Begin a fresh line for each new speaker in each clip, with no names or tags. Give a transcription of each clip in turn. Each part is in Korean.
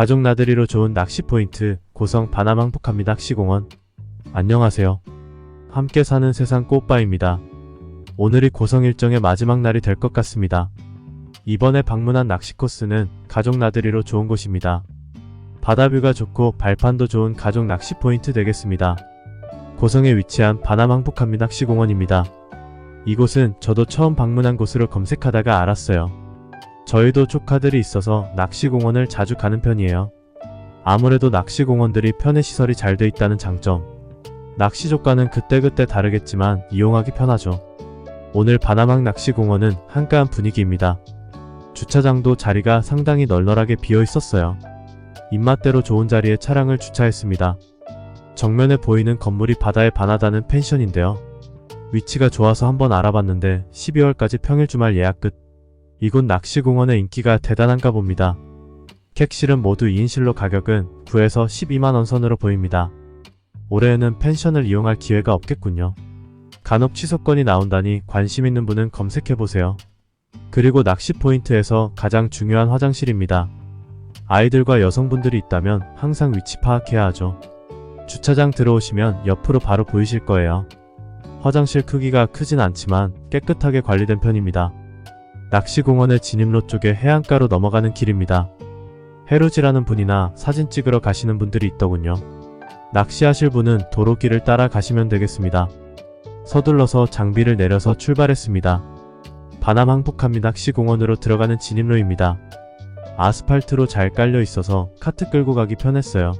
가족 나들이로 좋은 낚시 포인트 고성 바나망 북합리 낚시공원 안녕하세요. 함께 사는 세상 꽃바입니다. 오늘이 고성 일정의 마지막 날이 될 것 같습니다. 이번에 방문한 낚시 코스는 가족 나들이로 좋은 곳입니다. 바다뷰가 좋고 발판도 좋은 가족 낚시 포인트 되겠습니다. 고성에 위치한 바나망 북합리 낚시공원입니다. 이곳은 저도 처음 방문한 곳으로 검색하다가 알았어요. 저희도 조카들이 있어서 낚시공원을 자주 가는 편이에요. 아무래도 낚시공원들이 편의 시설이 잘 돼 있다는 장점. 낚시 조과는 그때그때 다르겠지만 이용하기 편하죠. 오늘 바나막 낚시공원은 한가한 분위기입니다. 주차장도 자리가 상당히 널널하게 비어 있었어요. 입맛대로 좋은 자리에 차량을 주차했습니다. 정면에 보이는 건물이 바다에 반하다는 펜션인데요. 위치가 좋아서 한번 알아봤는데 12월까지 평일 주말 예약 끝. 이곳 낚시공원의 인기가 대단한가 봅니다. 객실은 모두 2인실로 가격은 9에서 12만원 선으로 보입니다. 올해에는 펜션을 이용할 기회가 없겠군요. 간혹 취소권이 나온다니 관심 있는 분은 검색해보세요. 그리고 낚시 포인트에서 가장 중요한 화장실입니다. 아이들과 여성분들이 있다면 항상 위치 파악해야 하죠. 주차장 들어오시면 옆으로 바로 보이실 거예요. 화장실 크기가 크진 않지만 깨끗하게 관리된 편입니다. 낚시공원의 진입로 쪽에 해안가로 넘어가는 길입니다. 해루지라는 분이나 사진 찍으러 가시는 분들이 있더군요. 낚시하실 분은 도로길을 따라 가시면 되겠습니다. 서둘러서 장비를 내려서 출발했습니다. 바남 항복합리 낚시공원으로 들어가는 진입로입니다. 아스팔트로 잘 깔려 있어서 카트 끌고 가기 편했어요.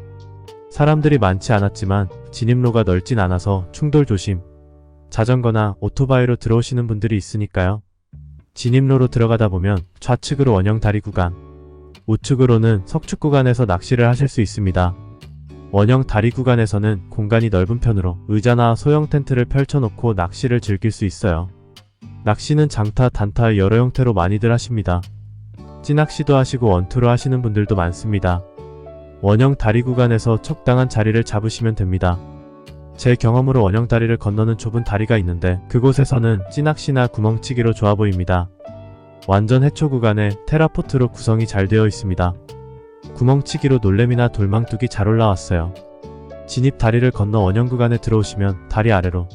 사람들이 많지 않았지만 진입로가 넓진 않아서 충돌 조심. 자전거나 오토바이로 들어오시는 분들이 있으니까요. 진입로로 들어가다 보면 좌측으로 원형 다리 구간, 우측으로는 석축 구간에서 낚시를 하실 수 있습니다. 원형 다리 구간에서는 공간이 넓은 편으로 의자나 소형 텐트를 펼쳐놓고 낚시를 즐길 수 있어요. 낚시는 장타, 단타 여러 형태로 많이들 하십니다. 찌낚시도 하시고 원투로 하시는 분들도 많습니다. 원형 다리 구간에서 적당한 자리를 잡으시면 됩니다. 제 경험으로 원형 다리를 건너는 좁은 다리가 있는데 그곳에서는 찌낚시나 구멍치기로 좋아 보입니다. 완전 해초 구간에 테라포트로 구성이 잘 되어 있습니다. 구멍치기로 놀래미나 돌망뚝이 잘 올라왔어요. 진입 다리를 건너 원형 구간에 들어오시면 다리 아래로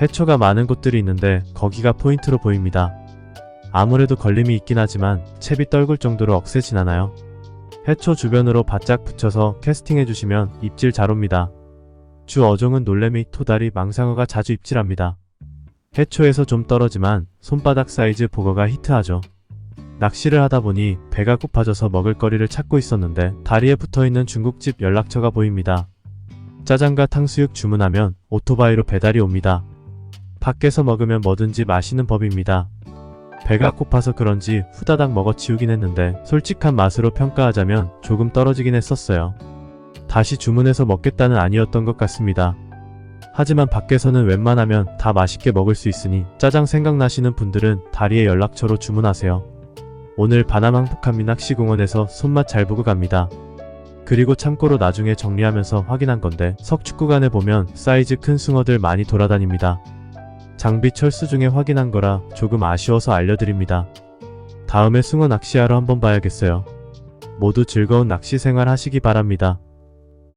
해초가 많은 곳들이 있는데 거기가 포인트로 보입니다. 아무래도 걸림이 있긴 하지만 채비 떨굴 정도로 억세진 않아요. 해초 주변으로 바짝 붙여서 캐스팅 해주시면 입질 잘 옵니다. 주 어종은 놀래미, 토다리, 망상어가 자주 입질합니다. 해초에서 좀 떨어지만 손바닥 사이즈 보거가 히트하죠. 낚시를 하다 보니 배가 고파져서 먹을 거리를 찾고 있었는데 다리에 붙어있는 중국집 연락처가 보입니다. 짜장과 탕수육 주문하면 오토바이로 배달이 옵니다. 밖에서 먹으면 뭐든지 맛있는 법입니다. 배가 고파서 그런지 후다닥 먹어치우긴 했는데 솔직한 맛으로 평가하자면 조금 떨어지긴 했었어요. 다시 주문해서 먹겠다는 아니었던 것 같습니다. 하지만 밖에서는 웬만하면 다 맛있게 먹을 수 있으니 짜장 생각나시는 분들은 다리에 연락처로 주문하세요. 오늘 바나망 북한미 낚시공원에서 손맛 잘 보고 갑니다. 그리고 참고로 나중에 정리하면서 확인한 건데 석축 구간에 보면 사이즈 큰 숭어들 많이 돌아다닙니다. 장비 철수 중에 확인한 거라 조금 아쉬워서 알려드립니다. 다음에 숭어 낚시하러 한번 봐야겠어요. 모두 즐거운 낚시 생활 하시기 바랍니다.